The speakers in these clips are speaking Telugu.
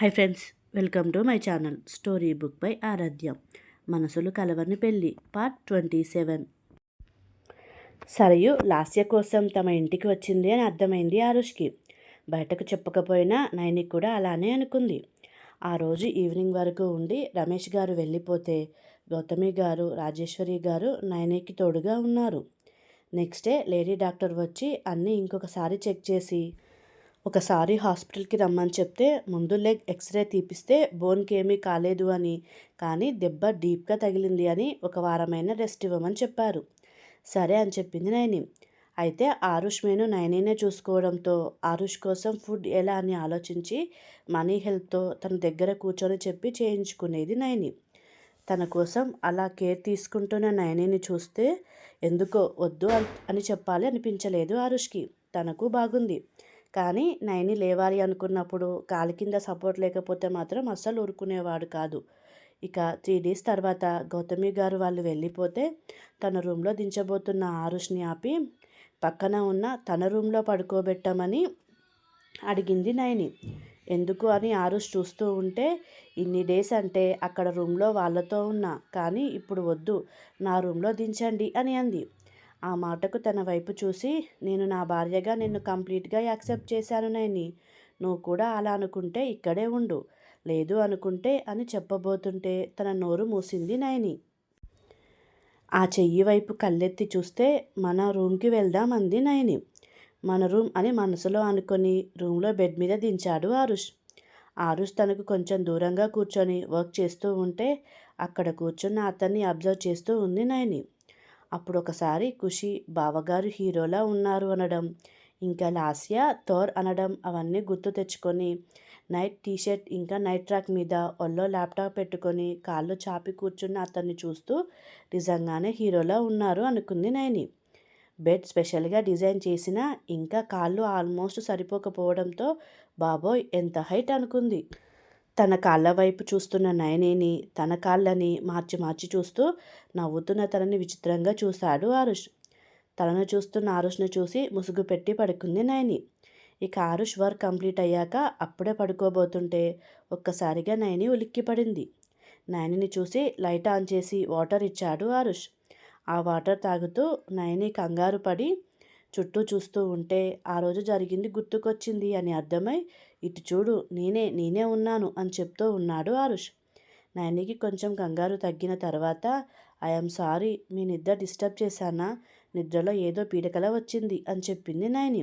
Hi friends welcome to my channel story book by Aaradhya మనసులు కలవని పెళ్ళి part twenty seven. Sarayu Lasya కోసం తమ ఇంటికి వచ్చింది అని అర్థమైంది ఆరుష్కి. బయటకు చెప్పకపోయినా నైని కూడా అలానే అనుకుంది. ఆ రోజు ఈవినింగ్ వరకు ఉండి రమేష్ గారు వెళ్ళిపోతే గౌతమి గారు రాజేశ్వరి గారు నైనికి తోడుగా ఉన్నారు. నెక్స్ట్ డే లేడీ డాక్టర్ వచ్చి అన్నీ ఇంకొకసారి చెక్ చేసి ఒకసారి హాస్పిటల్కి రమ్మని చెప్తే ముందు లెగ్ ఎక్స్రే తీపిస్తే బోన్కి ఏమీ కాలేదు అని కానీ దెబ్బ డీప్గా తగిలింది అని ఒక వారమైన రెస్ట్ ఇవ్వమని చెప్పారు. సరే అని చెప్పింది నైని. అయితే ఆరుష్ మేను నైనేనే చూసుకోవడంతో ఆరుష్ కోసం ఫుడ్ ఎలా అని ఆలోచించి మనీ హెల్ప్తో తన దగ్గర కూర్చొని చెప్పి చేయించుకునేది నైని. తన కోసం అలా కేర్ తీసుకుంటున్న నయనిని చూస్తే ఎందుకో వద్దు అని చెప్పాలి అనిపించలేదు ఆరుష్కి. తనకు బాగుంది. కానీ నైని లేవాలి అనుకున్నప్పుడు కాలి కింద సపోర్ట్ లేకపోతే మాత్రం అస్సలు ఊరుకునేవాడు కాదు. ఇక త్రీ డేస్ తర్వాత గౌతమి గారు వాళ్ళు వెళ్ళిపోతే తన రూమ్లో దించబోతున్న ఆరుష్ని ఆపి పక్కన ఉన్న తన రూమ్లో పడుకోబెట్టమని అడిగింది నైని. ఎందుకు అని ఆరుష్ చూస్తూ ఉంటే ఇన్ని డేస్ అంటే అక్కడ రూమ్లో వాళ్ళతో ఉన్నా కానీ ఇప్పుడు వద్దు నా రూమ్లో దించండి అని అంది. ఆ మాటకు తన వైపు చూసి నేను నా భార్యగా నిన్ను కంప్లీట్గా యాక్సెప్ట్ చేశాను నైని. నువ్వు కూడా అలా అనుకుంటే ఇక్కడే ఉండు. లేదు అనుకుంటే అని చెప్పబోతుంటే తన నోరు మూసింది నయని ఆ చెయ్యి వైపు కళ్ళెత్తి చూస్తే మన రూమ్కి వెళ్దాం అంది నయని మన రూమ్ అని మనసులో అనుకొని రూమ్లో బెడ్ మీద దించాడు ఆరుష్. ఆరుష్ తనకు కొంచెం దూరంగా కూర్చొని వర్క్ చేస్తూ ఉంటే అక్కడ కూర్చున్న అతన్ని అబ్జర్వ్ చేస్తూ ఉంది నయని అప్పుడు ఒకసారి ఖుషి బావగారు హీరోలా ఉన్నారు అనడం ఇంకా లాస్యా థోర్ అనడం అవన్నీ గుర్తు తెచ్చుకొని నైట్ టీషర్ట్ ఇంకా నైట్ ట్రాక్ మీద ఒళ్ళో ల్యాప్టాప్ పెట్టుకొని కాళ్ళు చాపి కూర్చున్న అతన్ని చూస్తూ నిజంగానే హీరోలా ఉన్నారు అనుకుంది నైని. బెడ్ స్పెషల్గా డిజైన్ చేసిన ఇంకా కాళ్ళు ఆల్మోస్ట్ సరిపోకపోవడంతో బాబోయ్ ఎంత హైట్ అనుకుంది. తన కాళ్ళ వైపు చూస్తున్న నయనిని తన కాళ్ళని మార్చి మార్చి చూస్తూ నవ్వుతున్న తనని విచిత్రంగా చూశాడు ఆరుష్. తనను చూస్తున్న ఆరుష్ను చూసి ముసుగు పెట్టి పడుకుంది నయని. ఇక ఆరుష్ వర్క్ కంప్లీట్ అయ్యాక అప్పుడే పడుకోబోతుంటే ఒక్కసారిగా నయని ఉలిక్కిపడింది నయనిని చూసి లైట్ ఆన్ చేసి వాటర్ ఇచ్చాడు ఆరుష్. ఆ వాటర్ తాగుతూ నయని కంగారు పడి చుట్టూ చూస్తూ ఉంటే ఆ రోజు జరిగింది గుర్తుకొచ్చింది అని అర్థమై ఇటు చూడు నేనే నేనే ఉన్నాను అని చెప్తూ ఉన్నాడు ఆరుష్. నయనికి కొంచెం కంగారు తగ్గిన తర్వాత ఐఎమ్ సారీ మీ నిద్ర డిస్టర్బ్ చేశానా? నిద్రలో ఏదో పీడకల వచ్చింది అని చెప్పింది నయని.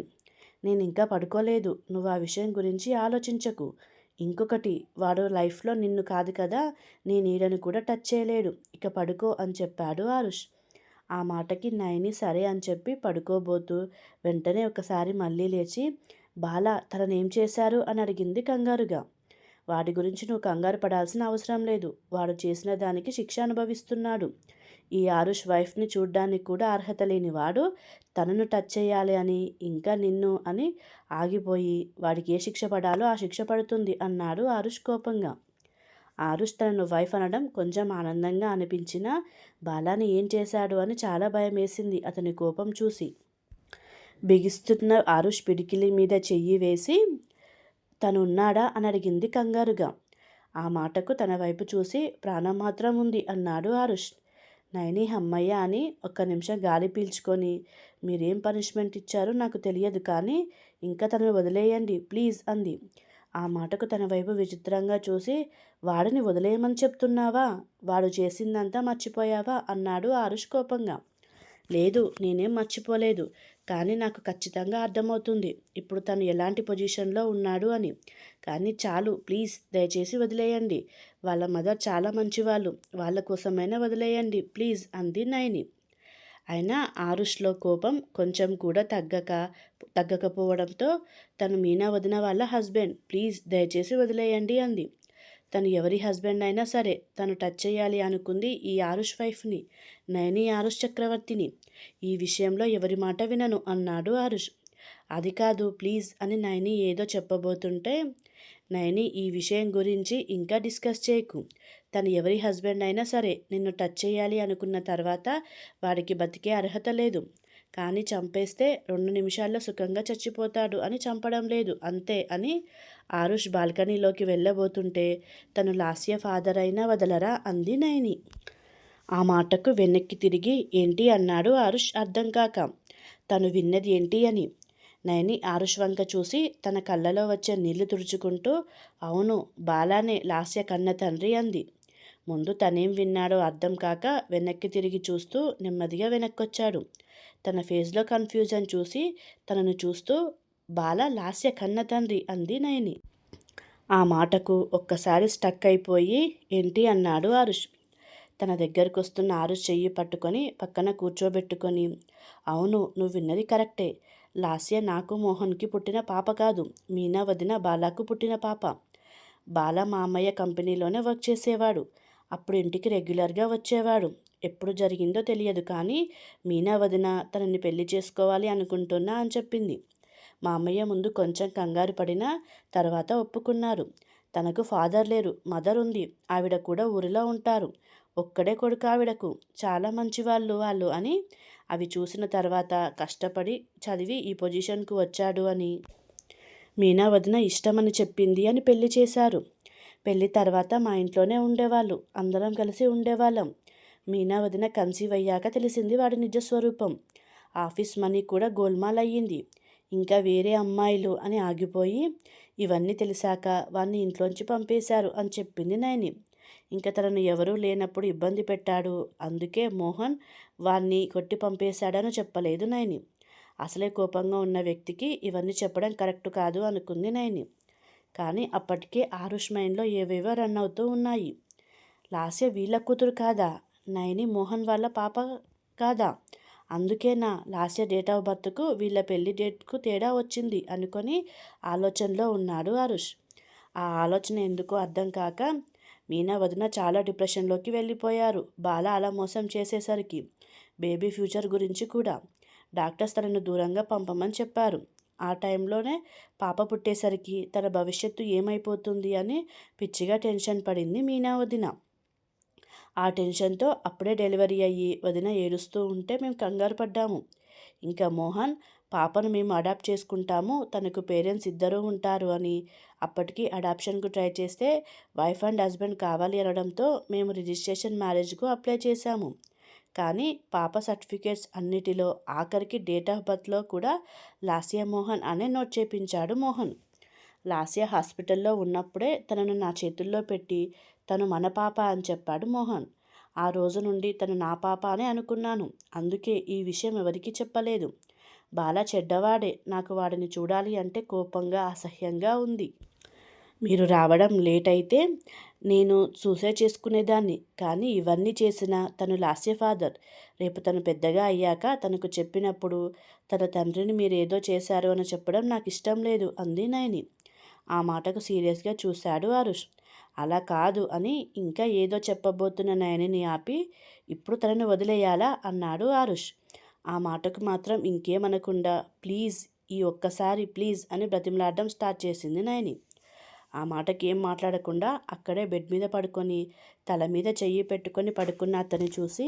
నేను ఇంకా పడుకోలేదు నువ్వు ఆ విషయం గురించి ఆలోచించకు. ఇంకొకటి వాడు లైఫ్లో నిన్ను కాదు కదా నీ నీడని కూడా టచ్ చేయలేడు. ఇక పడుకో అని చెప్పాడు ఆరుష్. ఆ మాటకి నయని సరే అని చెప్పి పడుకోబోతూ వెంటనే ఒకసారి మళ్ళీ లేచి బాల తననేం చేశారు? అని అడిగింది కంగారుగా. వాడి గురించి నువ్వు కంగారు పడాల్సిన అవసరం లేదు. వాడు చేసిన దానికి శిక్ష అనుభవిస్తున్నాడు. ఈ ఆరుష్ వైఫ్ని చూడ్డానికి కూడా అర్హత లేని వాడు తనను టచ్ చేయాలి అని ఇంకా నిన్ను అని ఆగిపోయి వాడికి ఏ శిక్ష పడాలో ఆ శిక్ష పడుతుంది అన్నాడు ఆరుష్ కోపంగా. ఆరుష్ తనను వైఫ్ అనడం కొంచెం ఆనందంగా అనిపించినా బాలాని ఏం చేశాడు? అని చాలా భయం వేసింది అతని కోపం చూసి. బిగిస్తున్న ఆరుష్ పిడికిలి మీద చెయ్యి వేసి తను ఉన్నాడా? అని అడిగింది కంగారుగా. ఆ మాటకు తన వైపు చూసి ప్రాణం మాత్రం ఉంది అన్నాడు ఆరుష్. నైని అమ్మయ్య అని ఒక్క నిమిషం గాలి పీల్చుకొని మీరేం పనిష్మెంట్ ఇచ్చారో నాకు తెలియదు కానీ ఇంకా తనను వదిలేయండి ప్లీజ్ అంది. ఆ మాటకు తన వైపు విచిత్రంగా చూసి వాడిని వదిలేయమని చెప్తున్నావా? వాడు చేసిందంతా మర్చిపోయావా? అన్నాడు ఆరుష్ కోపంగా. లేదు నేనేం మర్చిపోలేదు కానీ నాకు ఖచ్చితంగా అర్థమవుతుంది. ఇప్పుడు తను ఎలాంటి పొజిషన్లో ఉన్నాడు అని. కానీ చాలు ప్లీజ్ దయచేసి వదిలేయండి. వాళ్ళ మదర్ చాలా మంచివాళ్ళు. వాళ్ళ కోసమైనా వదిలేయండి ప్లీజ్ అంది నైని అయినా ఆరుష్లో కోపం కొంచెం కూడా తగ్గక తగ్గకపోవడంతో తను మీనా వదిన వాళ్ళ హస్బెండ్ ప్లీజ్ దయచేసి వదిలేయండి అంది. తను ఎవరి హస్బెండ్ అయినా సరే తను టచ్ చేయాలి అనుకుంది ఈ ఆరుష్ వైఫ్ని నయని ఆరుష్ చక్రవర్తిని. ఈ విషయంలో ఎవరి మాట వినను అన్నాడు ఆరుష్. అది కాదు ప్లీజ్ అని నయని ఏదో చెప్పబోతుంటే నయని ఈ విషయం గురించి ఇంకా డిస్కస్ చేయకు. తను ఎవరి హస్బెండ్ అయినా సరే నిన్ను టచ్ చేయాలి అనుకున్న తర్వాత వాడికి బతికే అర్హత లేదు. కానీ చంపేస్తే రెండు నిమిషాల్లో సుఖంగా చచ్చిపోతాడు అని చంపడం లేదు. అంతే అని ఆరుష్ బాల్కనీలోకి వెళ్ళబోతుంటే తను లాస్య ఫాదర్ అయినా వదలరా? అంది నయని. ఆ మాటకు వెనక్కి తిరిగి ఏంటి? అన్నాడు ఆరుష్ అర్థం కాక. తను విన్నది ఏంటి అని. నయని ఆరుష్ వంక చూసి తన కళ్ళలో వచ్చే నీళ్ళు తుడుచుకుంటూ అవును బాలానే లాస్య కన్న తండ్రి అంది. ముందు తనేం విన్నాడో అర్థం కాక వెనక్కి తిరిగి చూస్తూ నెమ్మదిగా వెనక్కొచ్చాడు. తన ఫేస్లో కన్ఫ్యూజన్ చూసి తనను చూస్తూ బాల లాస్య కన్న తండ్రి అంది నయని. ఆ మాటకు ఒక్కసారి స్టక్ అయిపోయి ఏంటి అన్నాడు ఆరుష్. తన దగ్గరకు వస్తున్న ఆరుష్ చెయ్యి పట్టుకొని పక్కన కూర్చోబెట్టుకొని అవును నువ్వు విన్నది కరెక్టే. లాస్య నాకు మోహన్కి పుట్టిన పాప కాదు. మీనా వదిన బాలాకు పుట్టిన పాప. బాల మా అమ్మయ్య కంపెనీలోనే వర్క్ చేసేవాడు. అప్పుడు ఇంటికి రెగ్యులర్గా వచ్చేవాడు. ఎప్పుడు జరిగిందో తెలియదు కానీ మీనా వదిన తనని పెళ్ళి చేసుకోవాలి అనుకుంటున్నా అని చెప్పింది. మా అమ్మయ్య ముందు కొంచెం కంగారు పడినా తర్వాత ఒప్పుకున్నారు. తనకు ఫాదర్ లేరు మదర్ ఉంది. ఆవిడ కూడా ఊరిలో ఉంటారు. ఒక్కడే కొడుకు ఆవిడకు. చాలా మంచి వాళ్ళు వాళ్ళు అని అవి చూసిన తర్వాత కష్టపడి చదివి ఈ పొజిషన్కు వచ్చాడు అని. మీనా వదిన ఇష్టమని చెప్పింది అని పెళ్ళి చేశారు. పెళ్ళి తర్వాత మా ఇంట్లోనే ఉండేవాళ్ళు. అందరం కలిసి ఉండేవాళ్ళం. మీనా వదిన కన్సీవ్ అయ్యాక తెలిసింది వాడి నిజస్వరూపం ఆఫీస్ మనీ కూడా గోల్మాల్ అయ్యింది. ఇంకా వేరే అమ్మాయిలు అని ఆగిపోయి ఇవన్నీ తెలిసాక వాడిని ఇంట్లోంచి పంపేశారు అని చెప్పింది నయని. ఇంకా తనను ఎవరూ లేనప్పుడు ఇబ్బంది పెట్టాడు. అందుకే మోహన్ వాణ్ణి కొట్టి పంపేశాడని చెప్పలేదు నైని. అసలే కోపంగా ఉన్న వ్యక్తికి ఇవన్నీ చెప్పడం కరెక్ట్ కాదు అనుకుంది నైని. కానీ అప్పటికే ఆరుష్ మైండ్లో ఏవేవో రన్ అవుతూ ఉన్నాయి. లాస్య వీళ్ళ కూతురు కాదా? నైని మోహన్ వాళ్ళ పాప కాదా? అందుకేనా? లాస్య డేట్ ఆఫ్ బర్త్కు వీళ్ళ పెళ్ళి డేట్కు తేడా వచ్చింది అనుకొని ఆలోచనలో ఉన్నాడు ఆరుష్. ఆ ఆలోచన ఎందుకో అర్థం కాక మీనా వదిన చాలా డిప్రెషన్లోకి వెళ్ళిపోయారు. బాల అలా మోసం చేసేసరికి బేబీ ఫ్యూచర్ గురించి కూడా డాక్టర్స్ తనను దూరంగా పంపమని చెప్పారు. ఆ టైంలోనే పాప పుట్టేసరికి తన భవిష్యత్తు ఏమైపోతుంది అని పిచ్చిగా టెన్షన్ పడింది మీనా వదిన. ఆ టెన్షన్తో అప్పుడే డెలివరీ అయ్యి వదిన ఏడుస్తూ ఉంటే మేము కంగారు పడ్డాము. ఇంకా మోహన్ పాపను మేము అడాప్ట్ చేసుకుంటాము తనకు పేరెంట్స్ ఇద్దరూ ఉంటారు అని అప్పటికి అడాప్షన్కు ట్రై చేస్తే వైఫ్ అండ్ హస్బెండ్ కావాలి అనడంతో మేము రిజిస్ట్రేషన్ మ్యారేజ్కు అప్లై చేశాము. కానీ పాప సర్టిఫికేట్స్ అన్నిటిలో ఆఖరికి డేట్ ఆఫ్ బర్త్లో కూడా లాసియా మోహన్ అనే నోట్ చేపించాడు మోహన్. లాసియా హాస్పిటల్లో ఉన్నప్పుడే తనను నా చేతుల్లో పెట్టి తను మన పాప అని చెప్పాడు మోహన్. ఆ రోజు నుండి తను నా పాప అని అనుకున్నాను. అందుకే ఈ విషయం ఎవరికీ చెప్పలేదు. బాలా చెడ్డవాడే. నాకు వాడిని చూడాలి అంటే కోపంగా అసహ్యంగా ఉంది. మీరు రావడం లేట్ అయితే నేను సూసైడ్ చేసుకునేదాన్ని. కానీ ఇవన్నీ చేసిన తను లాస్య ఫాదర్. రేపు తను పెద్దగా అయ్యాక తనకు చెప్పినప్పుడు తన తండ్రిని మీరు ఏదో చేశారు అని చెప్పడం నాకు ఇష్టం లేదు అంది నయని. ఆ మాటకు సీరియస్గా చూశాడు ఆరుష్. అలా కాదు అని ఇంకా ఏదో చెప్పబోతున్న నయనిని ఆపి ఇప్పుడు తనను వదిలేయాలా? అన్నాడు ఆరుష్. ఆ మాటకు మాత్రం ఇంకేమనకుండా ప్లీజ్ ఈ ఒక్కసారి ప్లీజ్ అని బ్రతిమలాడడం స్టార్ట్ చేసింది నయని. ఆ మాటకి ఏం మాట్లాడకుండా అక్కడే బెడ్ మీద పడుకొని తల మీద చెయ్యి పెట్టుకొని పడుకున్న అతని చూసి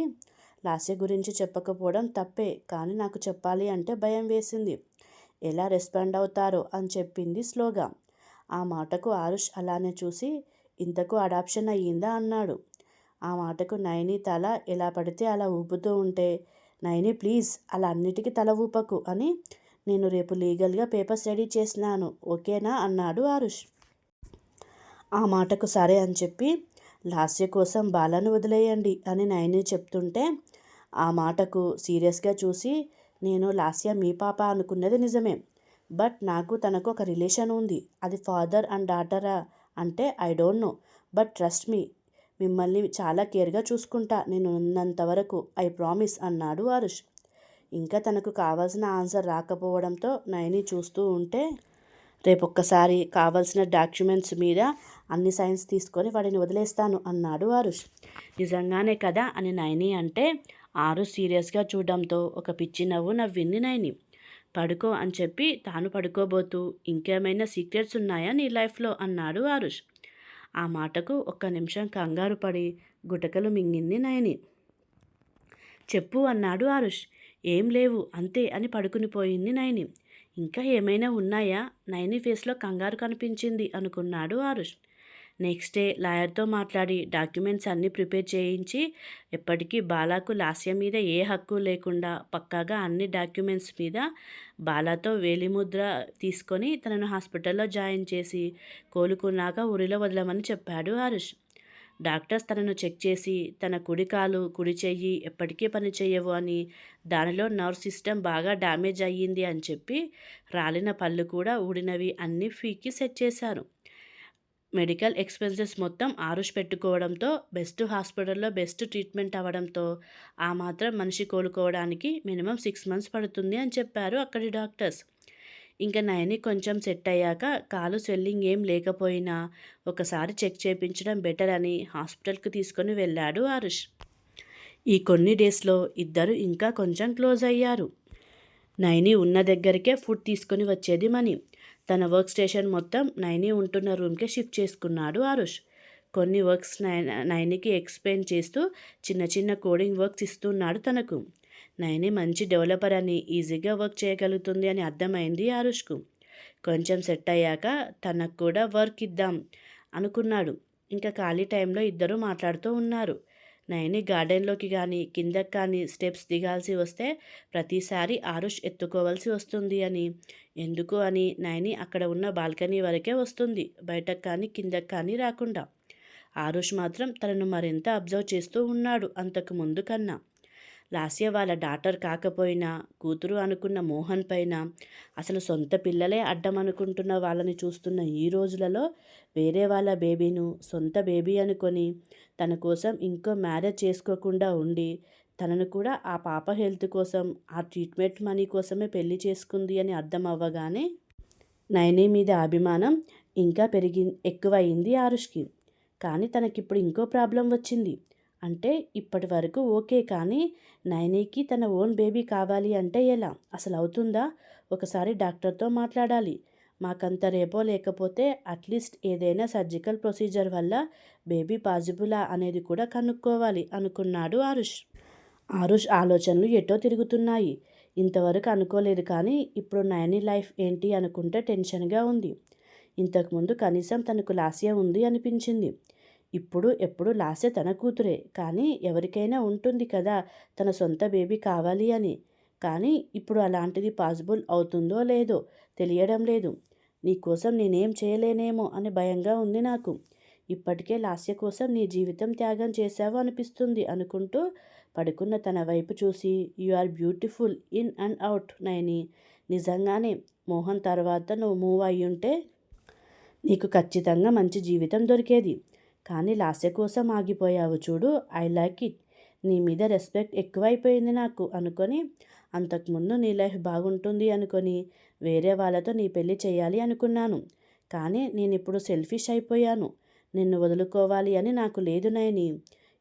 లాస్య గురించి చెప్పకపోవడం తప్పే కానీ నాకు చెప్పాలి అంటే భయం వేసింది. ఎలా రెస్పాండ్ అవుతారో అని చెప్పింది స్లోగా. ఆ మాటకు ఆరుష్ అలానే చూసి ఇంతకు అడాప్షన్ అయ్యిందా? అన్నాడు. ఆ మాటకు నయని తల ఎలా పడితే అలా ఊపుతూ ఉంటే నైని ప్లీజ్ అలా అన్నిటికీ తల ఊపకు అని నేను రేపు లీగల్గా పేపర్స్ రెడీ చేసినాను ఓకేనా? అన్నాడు ఆరుష్. ఆ మాటకు సరే అని చెప్పి లాస్య కోసం బాలను వదిలేయండి అని నయని చెప్తుంటే ఆ మాటకు సీరియస్గా చూసి నేను లాస్య మీ పాప అనుకున్నది నిజమే. బట్ నాకు తనకు ఒక రిలేషన్ ఉంది. అది ఫాదర్ అండ్ డాటరా అంటే I don't know. But trust me మిమ్మల్ని చాలా కేర్గా చూసుకుంటా. నేను ఉన్నంత వరకు ఐ ప్రామిస్ అన్నాడు అరుష్ ఇంకా తనకు కావాల్సిన ఆన్సర్ రాకపోవడంతో నయని చూస్తూ ఉంటే రేపొక్కసారి కావాల్సిన డాక్యుమెంట్స్ మీద అన్ని సైన్స్ తీసుకొని వాడిని వదిలేస్తాను అన్నాడు ఆరుష్. నిజంగానే కదా అని నయని అంటే ఆరు సీరియస్గా చూడడంతో ఒక పిచ్చి నవ్వు నవ్వింది నయని. పడుకో అని చెప్పి తాను పడుకోబోతూ ఇంకేమైనా సీక్రెట్స్ ఉన్నాయా నీ లైఫ్లో? అన్నాడు ఆరుష్. ఆ మాటకు ఒక్క నిమిషం కంగారు పడి గుటకలు మింగింది నయని. చెప్పు అన్నాడు ఆరుష్. ఏం లేవు అంతే అని పడుకుని పోయింది నయని. ఇంకా ఏమైనా ఉన్నాయా? నయని ఫేస్లో కంగారు కనిపించింది అనుకున్నాడు ఆరుష్. నెక్స్ట్ డే లాయర్తో మాట్లాడి డాక్యుమెంట్స్ అన్నీ ప్రిపేర్ చేయించి ఎప్పటికీ బాలాకు లాస్య మీద ఏ హక్కు లేకుండా పక్కాగా అన్ని డాక్యుమెంట్స్ మీద బాలాతో వేలిముద్ర తీసుకొని తనను హాస్పిటల్లో జాయిన్ చేసి కోలుకున్నాక ఊరిలో వదలమని చెప్పాడు హరీష్. డాక్టర్స్ తనను చెక్ చేసి తన కుడి కాలు కుడి చెయ్యి ఎప్పటికీ పని చేయవు అని దానిలో నర్వ్ సిస్టమ్ బాగా డ్యామేజ్ అయ్యింది అని చెప్పి రాలిన పళ్ళు కూడా ఊడినవి అన్ని ఫీకి సెట్ చేశారు. మెడికల్ ఎక్స్పెన్సెస్ మొత్తం ఆరుష్ పెట్టుకోవడంతో బెస్ట్ హాస్పిటల్లో బెస్ట్ ట్రీట్మెంట్ అవ్వడంతో ఆ మాత్రం మనిషి కోలుకోవడానికి మినిమం సిక్స్ మంత్స్ పడుతుంది అని చెప్పారు అక్కడి డాక్టర్స్. ఇంకా నయని కొంచెం సెట్ అయ్యాక కాలు స్వెల్లింగ్ ఏం లేకపోయినా ఒకసారి చెక్ చేయించడం బెటర్ అని హాస్పిటల్కి తీసుకొని వెళ్ళాడు ఆరుష్. ఈ కొన్ని డేస్లో ఇద్దరు ఇంకా కొంచెం క్లోజ్ అయ్యారు. నైని ఉన్న దగ్గరికే ఫుడ్ తీసుకొని వచ్చేది మనీ తన వర్క్ స్టేషన్ మొత్తం నైని ఉంటున్న రూమ్కే షిఫ్ట్ చేసుకున్నాడు ఆరుష్. కొన్ని వర్క్స్ నైనికి ఎక్స్ప్లెయిన్ చేస్తూ చిన్న చిన్న కోడింగ్ వర్క్స్ ఇస్తున్నాడు తనకు. నైని మంచి డెవలపర్ అని ఈజీగా వర్క్ చేయగలుగుతుంది అని అర్థమైంది ఆరుష్కు. కొంచెం సెట్ అయ్యాక తనకు కూడా వర్క్ ఇద్దాం అనుకున్నాడు. ఇంకా ఖాళీ టైంలో ఇద్దరు మాట్లాడుతూ ఉన్నారు. నైని గార్డెన్లోకి కానీ కిందకి కానీ స్టెప్స్ దిగాల్సి వస్తే ప్రతిసారి ఆరుష్ ఎత్తుకోవాల్సి వస్తుంది అని. ఎందుకు అని నైని అక్కడ ఉన్న బాల్కనీ వరకే వస్తుంది బయటకు కానీ కిందకి కానీ రాకుండా. ఆరుష్ మాత్రం తనను మరింత అబ్జర్వ్ చేస్తూ ఉన్నాడు అంతకు ముందు కన్నా. లాస్య వాళ్ళ డాటర్ కాకపోయినా కూతురు అనుకున్న మోహన్ పైన అసలు సొంత పిల్లలే అడ్డం అనుకుంటున్న వాళ్ళని చూస్తున్న ఈ రోజులలో వేరే వాళ్ళ బేబీను సొంత బేబీ అనుకొని తన కోసం ఇంకో మ్యారేజ్ చేసుకోకుండా ఉండి తనను కూడా ఆ పాప హెల్త్ కోసం ఆ ట్రీట్మెంట్ మనీ కోసమే పెళ్ళి చేసుకుంది అని అర్థం అవ్వగానే నయని మీద అభిమానం ఇంకా పెరిగి ఎక్కువయింది ఆరుష్కి. కానీ తనకిప్పుడు ఇంకో ప్రాబ్లం వచ్చింది. అంటే ఇప్పటి వరకు ఓకే కానీ నైనీకి తన ఓన్ బేబీ కావాలి అంటే ఎలా? అసలు అవుతుందా? ఒకసారి డాక్టర్తో మాట్లాడాలి. మాకంత రేపో లేకపోతే అట్లీస్ట్ ఏదైనా సర్జికల్ ప్రొసీజర్ వల్ల బేబీ పాజిబులా అనేది కూడా కనుక్కోవాలి అనుకున్నాడు ఆరుష్. ఆరుష్ ఆలోచనలు ఎటో తిరుగుతున్నాయి. ఇంతవరకు అనుకోలేదు కానీ ఇప్పుడు నయని లైఫ్ ఏంటి అనుకుంటే టెన్షన్గా ఉంది. ఇంతకుముందు కనీసం తనకు లాస్య ఉంది అనిపించింది. ఇప్పుడు ఎప్పుడు లాసే తన కూతురే. కానీ ఎవరికైనా ఉంటుంది కదా తన సొంత బేబీ కావాలి అని. కానీ ఇప్పుడు అలాంటిది పాసిబుల్ అవుతుందో లేదో తెలియడం లేదు. నీకోసం నేనేం చేయలేనేమో అని భయంగా ఉంది నాకు. ఇప్పటికే లాస్య కోసం నీ జీవితం త్యాగం చేశావు అనిపిస్తుంది అనుకుంటూ పడుకున్న తన వైపు చూసి you are beautiful in and out Naini నిజంగానే మోహన్ తర్వాత నువ్వు మూవ్ అయ్యుంటే నీకు ఖచ్చితంగా మంచి జీవితం దొరికేది. కానీ లాస్య కోసం ఆగిపోయావు చూడు. I like it. నీ మీద రెస్పెక్ట్ ఎక్కువైపోయింది నాకు అనుకొని అంతకుముందు నీ లైఫ్ బాగుంటుంది అనుకొని వేరే వాళ్ళతో నీ పెళ్ళి చేయాలి అనుకున్నాను. కానీ నేను ఇప్పుడు సెల్ఫిష్ అయిపోయాను. నిన్ను వదులుకోవాలి అని నాకు లేదు నయని.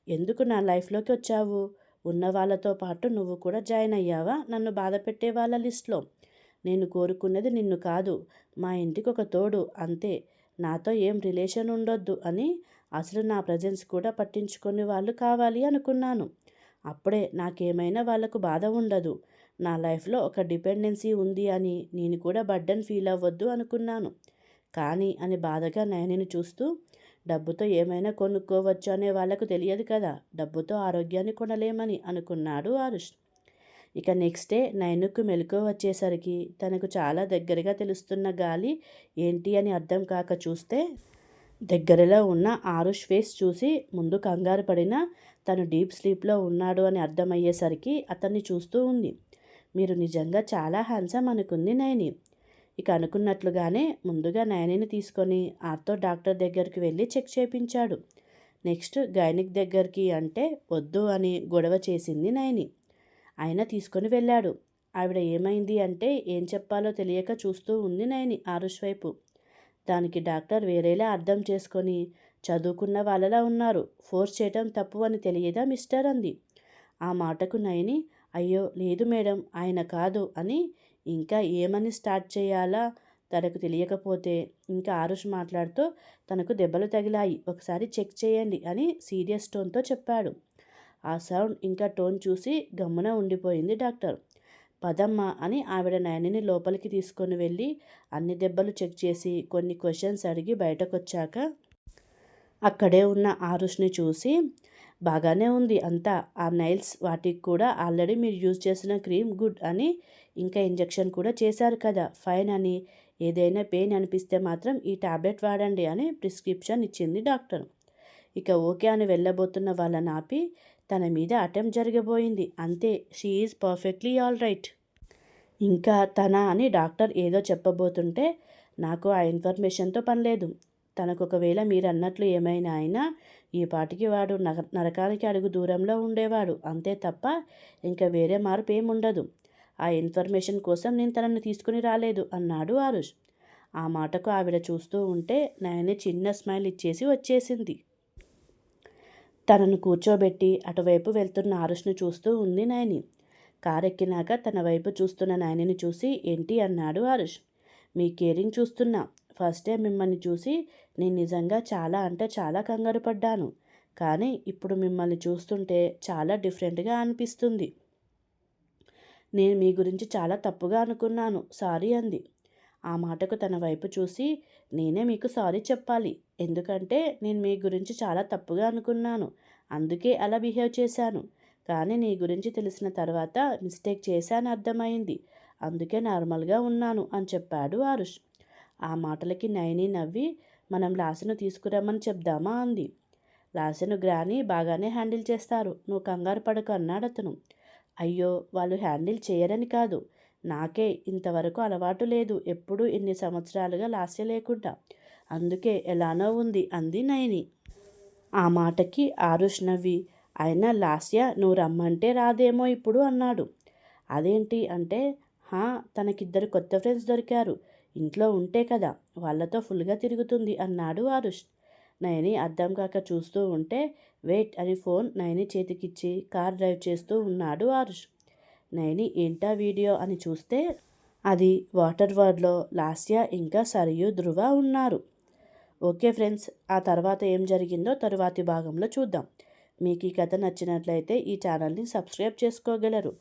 ఎందుకు నా లైఫ్లోకి వచ్చావు? ఉన్న వాళ్ళతో పాటు నువ్వు కూడా జాయిన్ అయ్యావా? నన్ను బాధ పెట్టే వాళ్ళ లిస్ట్లో. నేను కోరుకున్నది నిన్ను కాదు. మా ఇంటికి ఒక తోడు. అంతే. నాతో ఏం రిలేషన్ ఉండొద్దు అని అసలు నా ప్రజెన్స్ కూడా పట్టించుకొని వాళ్ళు కావాలి అనుకున్నాను. అప్పుడే నాకేమైనా వాళ్ళకు బాధ ఉండదు. నా లైఫ్లో ఒక డిపెండెన్సీ ఉంది అని నేను కూడా బడ్డన్ ఫీల్ అవ్వద్దు అనుకున్నాను. కానీ అని బాధగా నయనిని చూస్తూ డబ్బుతో ఏమైనా కొనుక్కోవచ్చు అనే వాళ్ళకు తెలియదు కదా డబ్బుతో ఆరోగ్యాన్ని కొనలేమని అనుకున్నాడు ఆరుష్. ఇక నెక్స్ట్ డే నయనుకు మెలకు వచ్చేసరికి తనకు చాలా దగ్గరగా తెలుస్తున్న గాలి ఏంటి అని అర్థం కాక చూస్తే దగ్గరలో ఉన్న ఆరుష్ ఫేస్ చూసి ముందు కంగారు పడిన తను డీప్ స్లీప్లో ఉన్నాడు అని అర్థమయ్యేసరికి అతన్ని చూస్తూ ఉంది. మీరు నిజంగా చాలా హ్యాండ్సమ్ అనుకుంది నయని. ఇక అనుకున్నట్లుగానే ముందుగా నయనిని తీసుకొని ఆర్తో డాక్టర్ దగ్గరికి వెళ్ళి చెక్ చేయించాడు నెక్స్ట్ గైనిక్ దగ్గరికి అంటే వద్దు అని గొడవ చేసింది నయని. ఆయన తీసుకొని వెళ్ళాడు. ఆవిడ ఏమైంది అంటే ఏం చెప్పాలో తెలియక చూస్తూ ఉంది నయని ఆరుష్ వైపు. దానికి డాక్టర్ వేరేలా అర్థం చేసుకొని చదువుకున్న వాళ్ళలా ఉన్నారు. ఫోర్స్ చేయటం తప్పు అని తెలియదా మిస్టర్ అంది. ఆ మాటకు నయని అయ్యో లేదు మేడం ఆయన కాదు అని ఇంకా ఏమని స్టార్ట్ చేయాలా? తనకు తెలియకపోతే ఇంకా ఆరుష్ మాట్లాడుతూ తనకు దెబ్బలు తగిలాయి ఒకసారి చెక్ చేయండి అని సీరియస్ టోన్తో చెప్పాడు. ఆ సౌండ్ ఇంకా టోన్ చూసి గమ్మున ఉండిపోయింది డాక్టర్. పదమ్మ అని ఆవిడ నయనిని లోపలికి తీసుకొని వెళ్ళి అన్ని దెబ్బలు చెక్ చేసి కొన్ని క్వశ్చన్స్ అడిగి బయటకొచ్చాక అక్కడే ఉన్న ఆరుష్ని చూసి బాగానే ఉంది అంతా. ఆ నైల్స్ వాటికి కూడా ఆల్రెడీ మీరు యూజ్ చేసిన క్రీమ్ గుడ్ అని ఇంకా ఇంజెక్షన్ కూడా చేశారు కదా. ఫైన్ అని. ఏదైనా పెయిన్ అనిపిస్తే మాత్రం ఈ టాబ్లెట్ వాడండి అని ప్రిస్క్రిప్షన్ ఇచ్చింది డాక్టర్. ఇక ఓకే అని వెళ్ళబోతున్న వాళ్ళని ఆపి తన మీద అటెంప్ట్ జరగబోయింది అంతే she is perfectly all right. ఇంకా తన అని డాక్టర్ ఏదో చెప్పబోతుంటే నాకు ఆ ఇన్ఫర్మేషన్తో పని లేదు. తనకు ఒకవేళ మీరు అన్నట్లు ఏమైనా అయినా ఈ పాటికి వాడు నర నరకానికి అడుగు దూరంలో ఉండేవాడు. అంతే తప్ప ఇంకా వేరే మార్పు ఏముండదు. ఆ ఇన్ఫర్మేషన్ కోసం నేను తనని తీసుకుని రాలేదు అన్నాడు ఆరుష్. ఆ మాటకు ఆవిడ చూస్తూ ఉంటే నయని చిన్న స్మైల్ ఇచ్చేసి వచ్చేసింది. తనను కూర్చోబెట్టి అటువైపు వెళ్తున్న ఆరుష్ను చూస్తూ ఉంది నయని. కారెక్కినాక తన వైపు చూస్తున్న నాయనిని చూసి ఏంటి? అన్నాడు ఆరుష్. మీ కేరింగ్ చూస్తున్నా. ఫస్ట్ టైం మిమ్మల్ని చూసి నేను నిజంగా చాలా అంటే చాలా కంగారు పడ్డాను. కానీ ఇప్పుడు మిమ్మల్ని చూస్తుంటే చాలా డిఫరెంట్గా అనిపిస్తుంది. నేను మీ గురించి చాలా తప్పుగా అనుకున్నాను. సారీ అంది. ఆ మాటకు తన వైపు చూసి నేనే మీకు సారీ చెప్పాలి. ఎందుకంటే నేను మీ గురించి చాలా తప్పుగా అనుకున్నాను. అందుకే అలా బిహేవ్ చేశాను. కానీ నీ గురించి తెలిసిన తర్వాత మిస్టేక్ చేశాను అర్థమైంది. అందుకే నార్మల్గా ఉన్నాను అని చెప్పాడు ఆరుష్. ఆ మాటలకి నయని నవ్వి మనం లాసను తీసుకురమ్మని చెప్దామా? అంది. లాసను గ్రాని బాగానే హ్యాండిల్ చేస్తారు. నువ్వు కంగారు పడకు అన్నాడు అతను. అయ్యో వాళ్ళు హ్యాండిల్ చేయరని కాదు. నాకే ఇంతవరకు అలవాటు లేదు. ఎప్పుడూ ఇన్ని సంవత్సరాలుగా లాస్య లేకుండా. అందుకే ఎలానో ఉంది అంది నయని. ఆ మాటకి ఆరుష్ నవ్వి అయినా లాస్య నువ్వు రమ్మంటే రాదేమో ఇప్పుడు అన్నాడు. అదేంటి అంటే హా తనకిద్దరు కొత్త ఫ్రెండ్స్ దొరికారు. ఇంట్లో ఉంటే కదా వాళ్ళతో ఫుల్గా తిరుగుతుంది అన్నాడు ఆరుష్. నయని అర్థం కాక చూస్తూ ఉంటే వెయిట్ అని ఫోన్ నయని చేతికిచ్చి కార్ డ్రైవ్ చేస్తూ ఉన్నాడు ఆరుష్. నయని ఏంటా వీడియో అని చూస్తే అది వాటర్ వర్డ్లో లాస్య ఇంకా సరియు ధృవ ఉన్నారు. ఓకే ఫ్రెండ్స్ ఆ తర్వాత ఏం జరిగిందో తరువాతి భాగంలో చూద్దాం. మీకు ఈ కథ నచ్చినట్లయితే ఈ ఛానల్ని సబ్స్క్రైబ్ చేసుకోగలరు.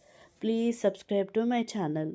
Please subscribe to my channel.